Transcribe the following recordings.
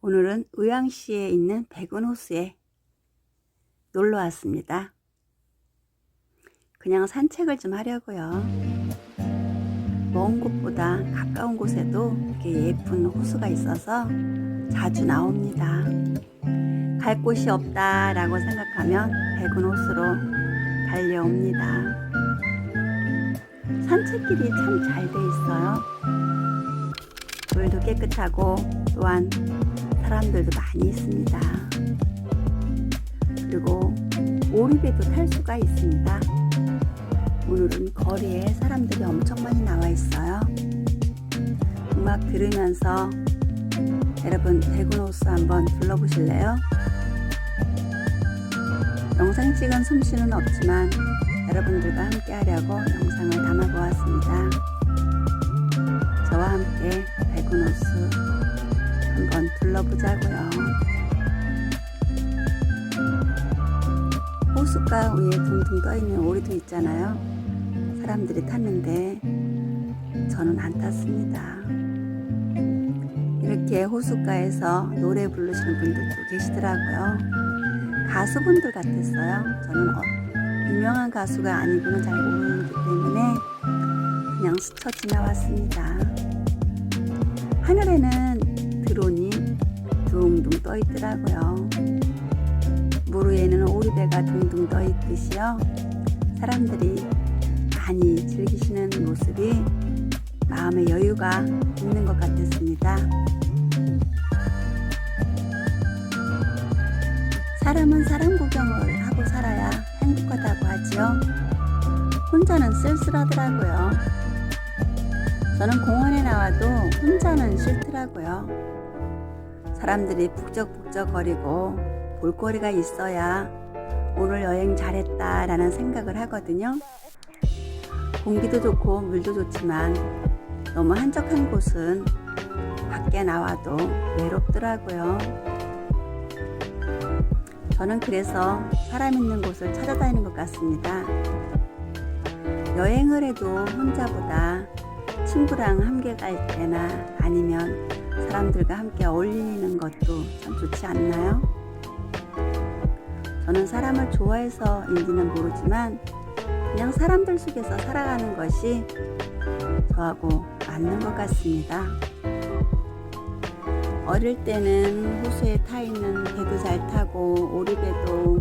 오늘은 의왕시에 있는 백운호수에 놀러 왔습니다. 그냥 산책을 좀 하려고요. 먼 곳보다 가까운 곳에도 이렇게 예쁜 호수가 있어서 자주 나옵니다. 갈 곳이 없다라고 생각하면 백운호수로 달려옵니다. 산책길이 참 잘 돼 있어요. 물도 깨끗하고 또한 사람들도 많이 있습니다. 그리고 오리배도 탈 수가 있습니다. 오늘은 거리에 사람들이 엄청 많이 나와 있어요. 음악 들으면서 여러분 대구노스 한번 둘러보실래요? 영상 찍은 솜씨는 없지만 여러분들과 함께 하려고 영상을 담아 보았습니다. 저와 함께 백운호수 한번 둘러보자고요. 호숫가 위에 둥둥 떠있는 오리도 있잖아요. 사람들이 탔는데 저는 안 탔습니다. 이렇게 호숫가에서 노래 부르시는 분들도 계시더라고요. 가수분들 같았어요. 저는 어, 유명한 가수가 아니고는 잘 모르기 때문에 그냥 스쳐 지나왔습니다. 하늘에는 드론이 둥둥 떠 있더라고요. 물 위에는 오리배가 둥둥 떠 있듯이요. 사람들이 많이 즐기시는 모습이 마음의 여유가 있는 것 같았습니다. 사람은 사람 구경을 하고 살아야 행복하다고 하지요. 혼자는 쓸쓸하더라고요. 저는 공원에 나와도 혼자는 싫 더라고요. 사람들이 북적북적 거리고 볼거리가 있어야 오늘 여행 잘했다 라는 생각을 하거든요. 공기도 좋고 물도 좋지만 너무 한적한 곳은 밖에 나와도 외롭더라고요. 저는 그래서 사람 있는 곳을 찾아다니는 것 같습니다. 여행을 해도 혼자보다 친구랑 함께 갈 때나 아니면 사람들과 함께 어울리는 것도 참 좋지 않나요? 저는 사람을 좋아해서인지는 모르지만 그냥 사람들 속에서 살아가는 것이 저하고 맞는 것 같습니다. 어릴 때는 호수에 타 있는 배도 잘 타고 오리배도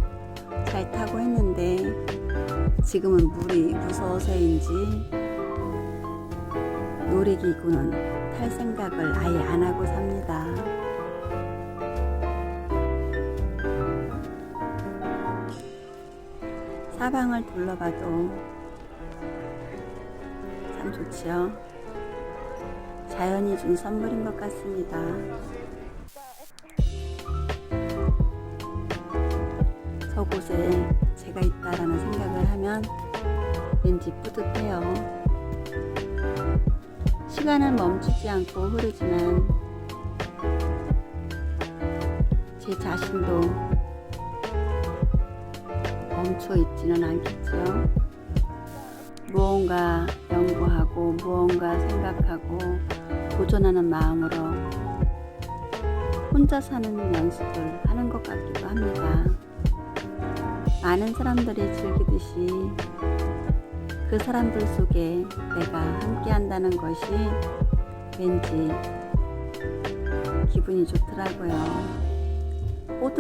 잘 타고 했는데 지금은 물이 무서워서인지 놀이기구는 탈 생각을 아예 안 하고 삽니다. 사방을 둘러봐도 참 좋지요. 자연이 준 선물인 것 같습니다. 저곳에 제가 있다라는 생각을 하면 왠지 뿌듯해요. 시간은 멈추지 않고 흐르지만 제 자신도 멈춰 있지는 않겠죠. 무언가 연구하고 무언가 생각하고 도전하는 마음으로 혼자 사는 연습을 하는 것 같기도 합니다. 많은 사람들이 즐기듯이 그 사람들 속에 내가 함께 한다는 것이 왠지 기분이 좋더라고요.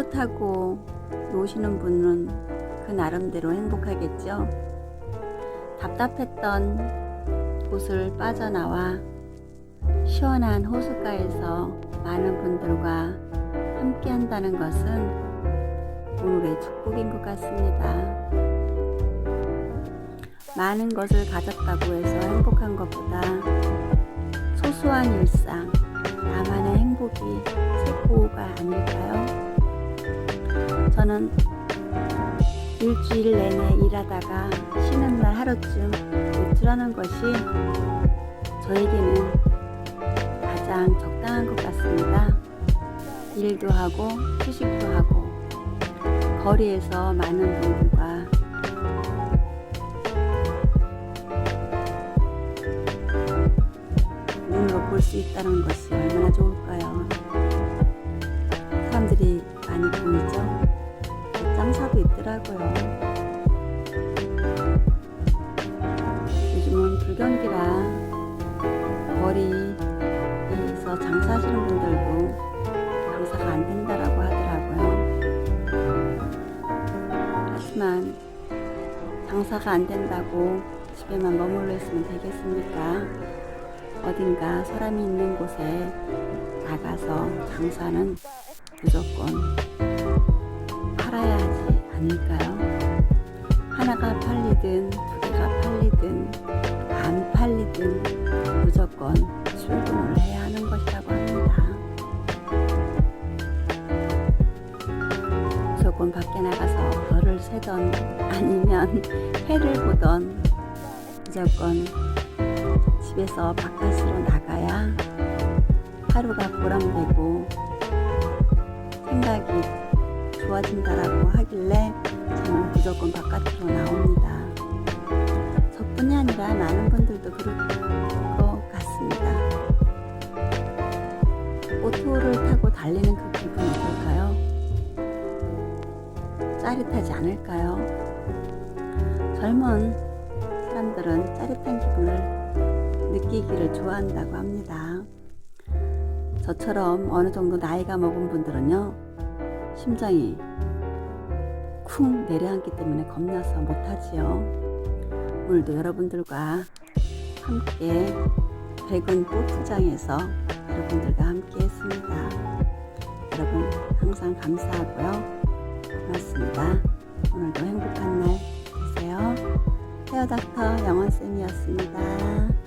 타고 노시는 분은 그 나름대로 행복하겠죠. 답답했던 곳을 빠져나와 시원한 호숫가에서 많은 분들과 함께 한다는 것은 오늘의 축복인 것 같습니다. 많은 것을 가졌다고 해서 행복한 것보다 소소한 일상, 나만의 행복이 최고가 아닐까요? 저는 일주일 내내 일하다가 쉬는 날 하루쯤 외출하는 것이 저에게는 가장 적당한 것 같습니다. 일도 하고 휴식도 하고 거리에서 많은 볼 수 있다는 것이 얼마나 좋을까요? 사람들이 많이 보이죠? 짱사도 있더라고요. 요즘은 불경기라 거리에서 장사하시는 분들도 장사가 안 된다라고 하더라고요. 하지만 장사가 안 된다고 집에만 머물러 있으면 되겠습니까? 어딘가 사람이 있는 곳에 나가서 장사는 무조건 팔아야 하지 않을까요? 하나가 팔리든 두 개가 팔리든 안 팔리든 무조건 출근을 해야 하는 것이라고 합니다. 무조건 밖에 나가서 벌을 세던 아니면 해를 보던 무조건 집에서 바깥으로 나가야 하루가 보람되고 생각이 좋아진다라고 하길래 저는 무조건 바깥으로 나옵니다. 저뿐이 아니라 많은 분들도 그럴 것 같습니다. 오토를 타고 달리는 그 기분 어떨까요? 짜릿하지 않을까요? 젊은 사람들은 짜릿한 기분을 느끼기를 좋아한다고 합니다. 저처럼 어느 정도 나이가 먹은 분들은요, 심장이 쿵 내려앉기 때문에 겁나서 못하지요. 오늘도 여러분들과 함께 백은 골프장에서 여러분들과 함께 했습니다. 여러분 항상 감사하고요. 고맙습니다. 헤어닥터 영원쌤이었습니다.